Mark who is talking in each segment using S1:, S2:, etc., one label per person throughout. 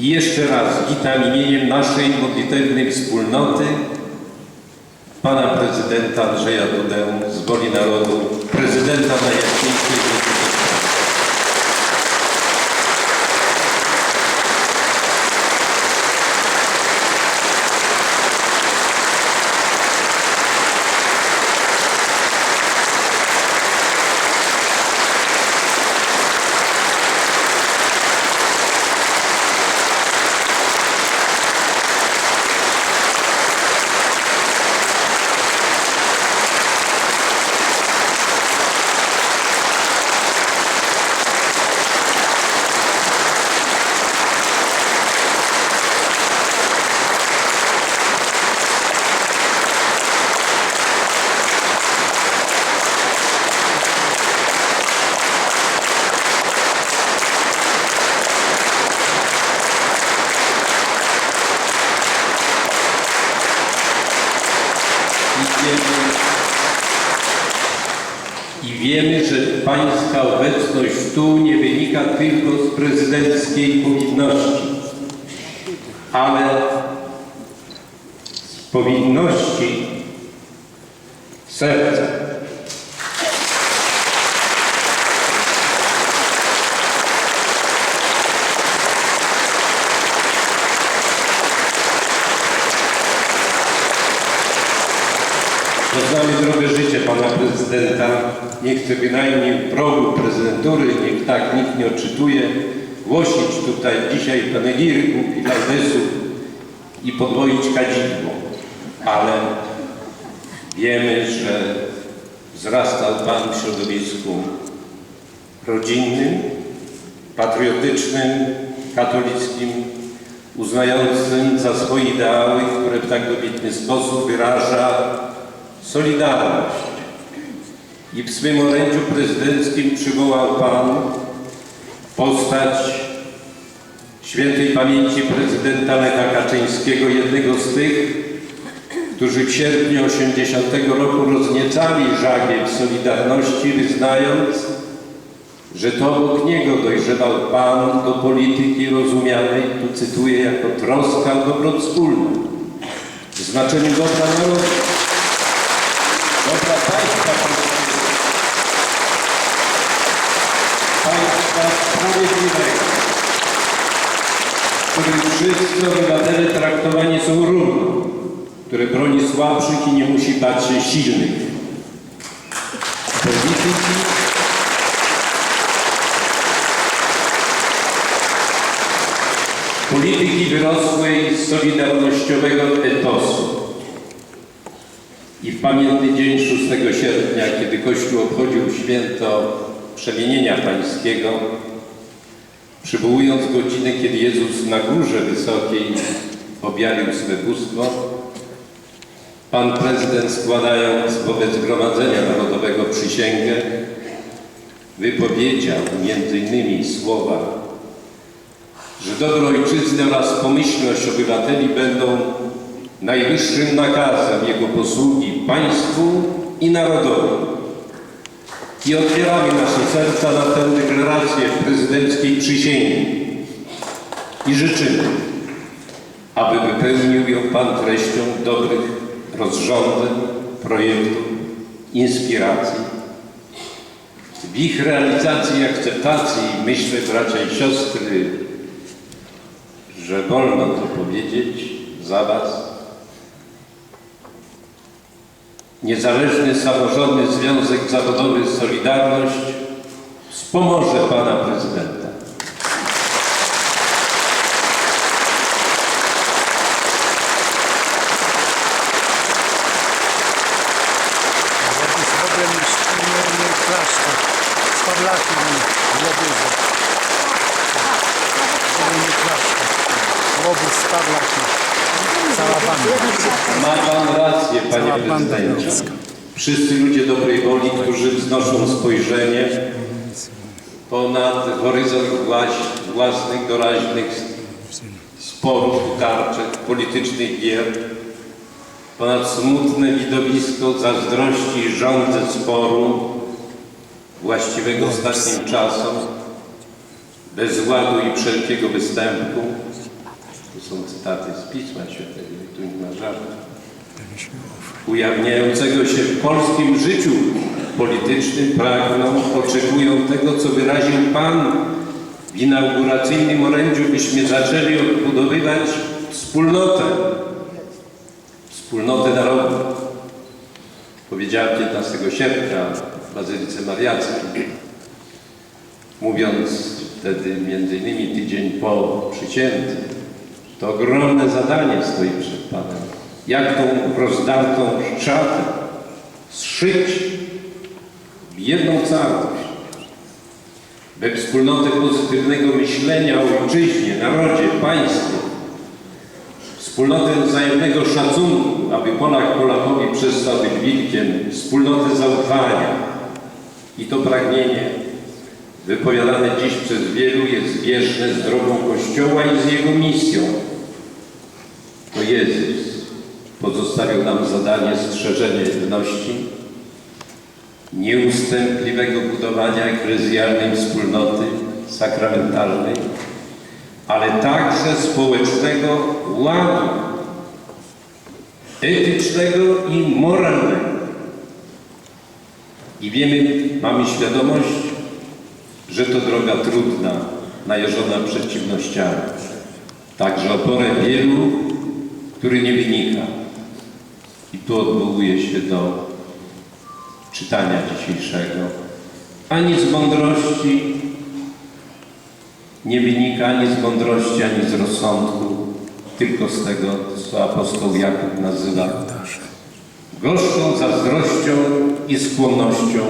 S1: I jeszcze raz witam imieniem naszej modlitewnej wspólnoty pana prezydenta Andrzeja Dudę z Woli Narodu, prezydenta Najjaśniejszej Rzeczypospolitej. I wiemy, I wiemy, że Pańska obecność tu nie wynika tylko z prezydenckiej powinności, ale z powinności serca. Poznamy drogę życia pana prezydenta. Nie chcę bynajmniej progu prezydentury, niech tak nikt nie odczytuje, głosić tutaj dzisiaj panegirków i laudesów i podwoić kadzidło. Ale wiemy, że wzrastał pan w środowisku rodzinnym, patriotycznym, katolickim, uznającym za swoje ideały, które w tak dobitny sposób wyraża Solidarność. I w swym orędziu prezydenckim przywołał Pan postać świętej pamięci prezydenta Lecha Kaczyńskiego, jednego z tych, którzy w sierpniu 80 roku rozniecali żagiew Solidarności, wyznając, że to obok niego dojrzewał Pan do polityki rozumianej, tu cytuję, jako troska o dobro wspólne, w znaczeniu dobra narodu które broni słabszych i nie musi bać się silnych. Polityki polityki wyrosłej z solidarnościowego etosu. I w pamiętny dzień 6 sierpnia, kiedy Kościół obchodził święto przemienienia pańskiego, przywołując godzinę, kiedy Jezus na górze wysokiej objawił swe bóstwo, Pan prezydent składając wobec Zgromadzenia Narodowego przysięgę, wypowiedział między innymi słowa, że dobro ojczyzny oraz pomyślność obywateli będą najwyższym nakazem Jego posługi państwu i narodowi. I otwieramy nasze serca na tę deklarację prezydenckiej przysięgi i życzymy, aby wypełnił ją Pan treścią dobrych rozrządzeń, projektów, inspiracji. W ich realizacji i akceptacji myślę, bracia i siostry, że wolno to powiedzieć za Was, Niezależny Samorządny Związek Zawodowy Solidarność wspomoże Pana Prezydenta.
S2: Jakby z Bogiem nie, nie klasztor. Z Pawlakiem w Łobuzie. Żeby nie klasztor. Łobuz z Pawlakiem. Cała banda.
S1: Ma Pan rację, Panie
S2: Cała
S1: Prezydencie. Wszyscy ludzie dobrej woli, którzy wznoszą spojrzenie ponad horyzont własnych doraźnych sporów, tarczek, politycznych gier, ponad smutne widowisko zazdrości i żądze sporu właściwego ostatnim czasom, bezładu i wszelkiego występu, są cytaty z Pisma Świętego, tu nie ma żartu. Ujawniającego się w polskim życiu politycznym pragną, oczekują tego, co wyraził Pan w inauguracyjnym orędziu, byśmy zaczęli odbudowywać wspólnotę, wspólnotę narodu. Powiedziałem 15 sierpnia w Bazylice Mariackiej, mówiąc wtedy między innymi tydzień po przycięty, to ogromne zadanie stoi przed Panem. Jak tą rozdartą szatę zszyć w jedną całość, we wspólnotę pozytywnego myślenia o ojczyźnie, narodzie, państwie, wspólnotę wzajemnego szacunku, aby Polak Polakowi przestał być wilkiem, wspólnotę zaufania. I to pragnienie wypowiadane dziś przez wielu jest zbieżne z drogą Kościoła i z Jego misją. To Jezus pozostawił nam zadanie strzeżenia jedności, nieustępliwego budowania eklezjalnej wspólnoty sakramentalnej, ale także społecznego ładu etycznego i moralnego. I wiemy, mamy świadomość, że to droga trudna, najeżona przeciwnościami. Także oporę wielu, który nie wynika. I tu odwołuję się do czytania dzisiejszego. Ani z mądrości nie wynika, ani z mądrości, ani z rozsądku, tylko z tego, co apostoł Jakub nazywa gorzką zazdrością i skłonnością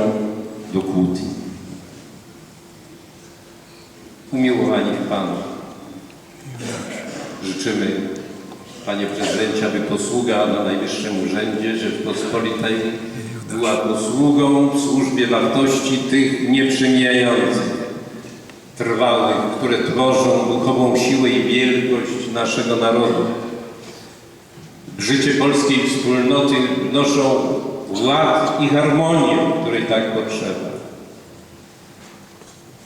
S1: do kłótni. Umiłowani w Panu, życzymy, Panie Prezydencie, aby posługa na Najwyższym Urzędzie Rzeczpospolitej była posługą w służbie wartości tych nieprzemijających, trwałych, które tworzą duchową siłę i wielkość naszego narodu. Życie polskiej wspólnoty wnoszą ład i harmonię, której tak potrzeba.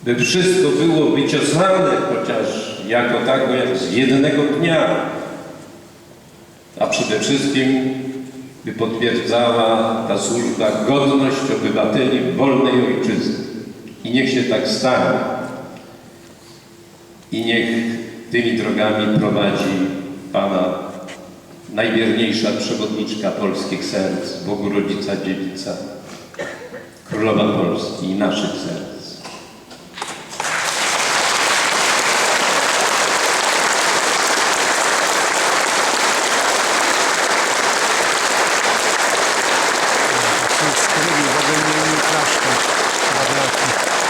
S1: By wszystko było wyciosane, chociaż jako tako jak z jednego dnia, a przede wszystkim by potwierdzała ta służba godność obywateli wolnej ojczyzny. I niech się tak stanie. I niech tymi drogami prowadzi Pana najwierniejsza przewodniczka polskich serc, Bogu Rodzica Dziewica, Królowa Polski i naszych serc.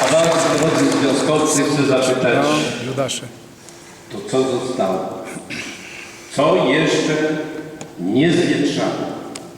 S1: A Was, drodzy związkowcy, chcę zapytać,
S2: No, Judasze.
S1: to co zostało? Co jeszcze nie zwietrzane?